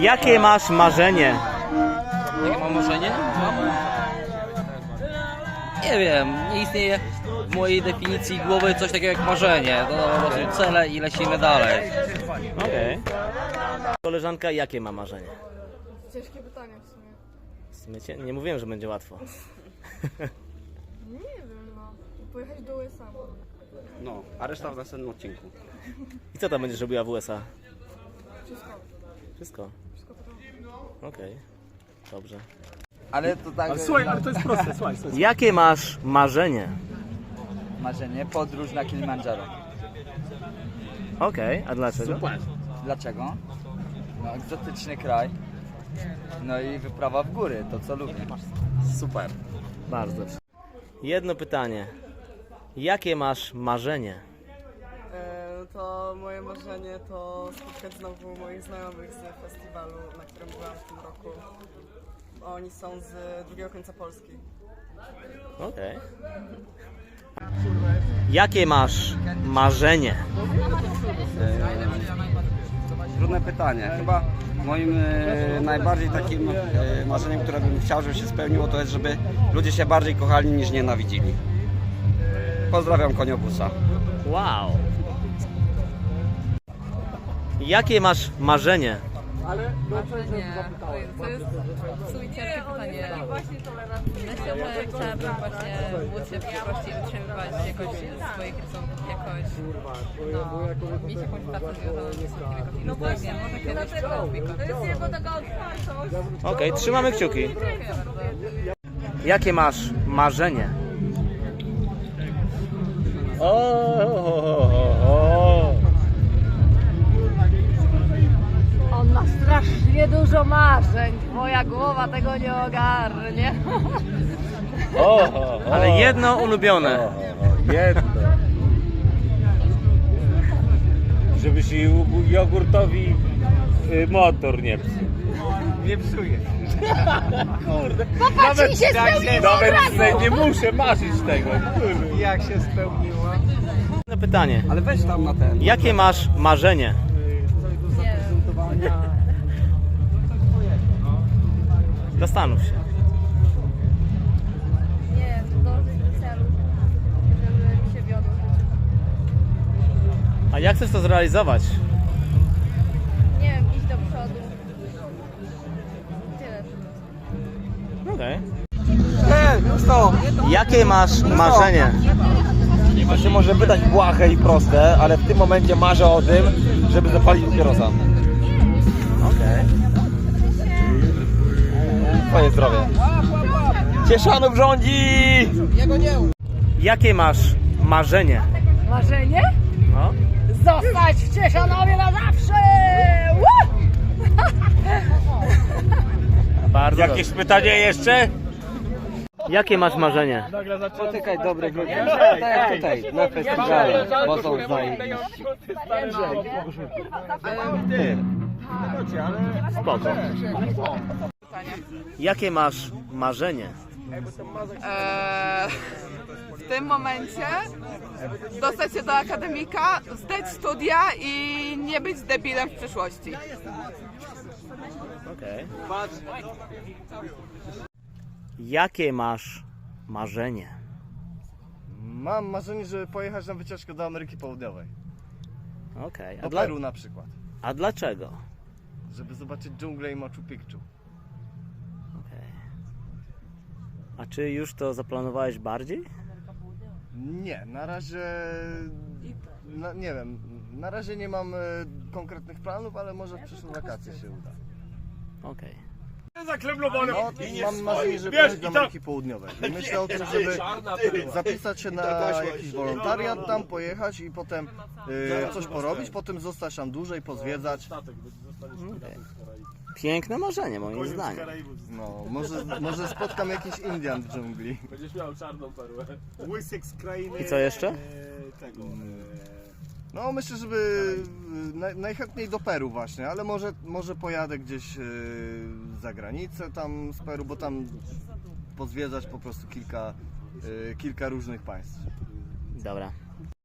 Jakie masz marzenie? Jakie mam marzenie? Nie wiem, nie istnieje w mojej definicji głowy coś takiego jak marzenie. To po prostu cele i lecimy dalej. Okej. Koleżanka, jakie ma marzenie? Ciężkie pytanie w sumie. W sumie cię- nie mówiłem, że będzie łatwo. Nie wiem, no. Pojechać do USA. No, a reszta w następnym odcinku. I co tam będziesz robiła w USA? Wszystko. Wszystko. Okej. Dobrze. Ale to tak. Słuchaj, ale to jest proste, słuchaj. słuchaj. Jakie masz marzenie? Marzenie, podróż na Kilimandżaro. Okej, a dlaczego? Super. Dlaczego? No, egzotyczny kraj. No i wyprawa w góry, to co lubię. Super. Bardzo. Jedno pytanie. Jakie masz marzenie? To moje marzenie to spotkać znowu moich znajomych z festiwalu, na którym byłam w tym roku. Oni są z drugiego końca Polski. Okej. Jakie masz marzenie? Trudne pytanie. Chyba moim e, najbardziej takim e, marzeniem, które bym chciał, żeby się spełniło, to jest, żeby ludzie się bardziej kochali niż nienawidzili. Pozdrawiam koniobusa. Wow. Jakie masz marzenie? Nie, to jest w sumie ciężkie pytanie. Myślę, że chciałabym właśnie móc się w przyszłości utrzymywać jakoś swoich rysunków, jakoś no, mieć jakąś pracę związaną z rysunkiem, jakoś no właśnie, może kiedyś to jest jego taka otwartość. Okej, trzymamy kciuki. Dziękuję bardzo. Jakie masz marzenie? O, o, o, o. dużo marzeń. Moja głowa tego nie ogarnie. o, o, o. Ale jedno ulubione. Jedno. Żeby się ju- jogurtowi y, motor nie psuł. Nie psuje. Kurde. Popatrz, mi się spełniło Nawet razu. nie muszę marzyć tego. Kurde. Jak się spełniło? Jedno pytanie. Ale weź tam na ten. Jakie masz marzenie? Nie Zastanów się. nie wiem, dążyć do celu, żeby mi się wiodło. A jak chcesz to zrealizować? Nie wiem, iść do przodu. Tyle. Okej. to! Jakie masz marzenie? To się może wydać błahe i proste, ale w tym momencie marzę o tym, żeby zapalić papierosa. Okej. Twoje zdrowie. Cieszanów rządzi! Jakie masz marzenie? Marzenie? No. Zostać w Cieszanowie na zawsze! Woo! Bardzo Jakieś pytanie jeszcze? dobrze. Jakie masz marzenie? Spotykaj dobrych ludzi. Tak jak tutaj, na festiwalu, bo są zajebiści. Spoko. Jakie masz marzenie? E, w tym momencie dostać się do akademika, zdać studia i nie być debilem w przyszłości. Okej. Jakie masz marzenie? Mam marzenie, żeby pojechać na wycieczkę do Ameryki Południowej. Okej. A, Do dla... Peru na przykład. A dlaczego? Żeby zobaczyć dżunglę i Machu Picchu. Okej. A czy już to zaplanowałeś bardziej? Nie, na razie... Na, nie wiem, na razie nie mam e, konkretnych planów, ale może w przyszłe wakacje się uda. Okej. Zaklemlowane. No, mam marzenie, żeby Wiesz, pojechać i do tam- Ameryki Południowej. I myślę o tym, żeby zapisać się na jakiś wolontariat, tam pojechać i potem e, coś porobić, potem zostać tam dłużej, pozwiedzać. Piękne marzenie moim zdaniem. No, może, może spotkam jakiś Indian w dżungli. Będziesz miał czarną perłę. Łysyk z krainy I co jeszcze? e, tego. No myślę, żeby y, naj, najchętniej do Peru właśnie, ale może, może pojadę gdzieś za granicę tam z Peru, bo tam pozwiedzać po prostu kilka, kilka różnych państw. Dobra.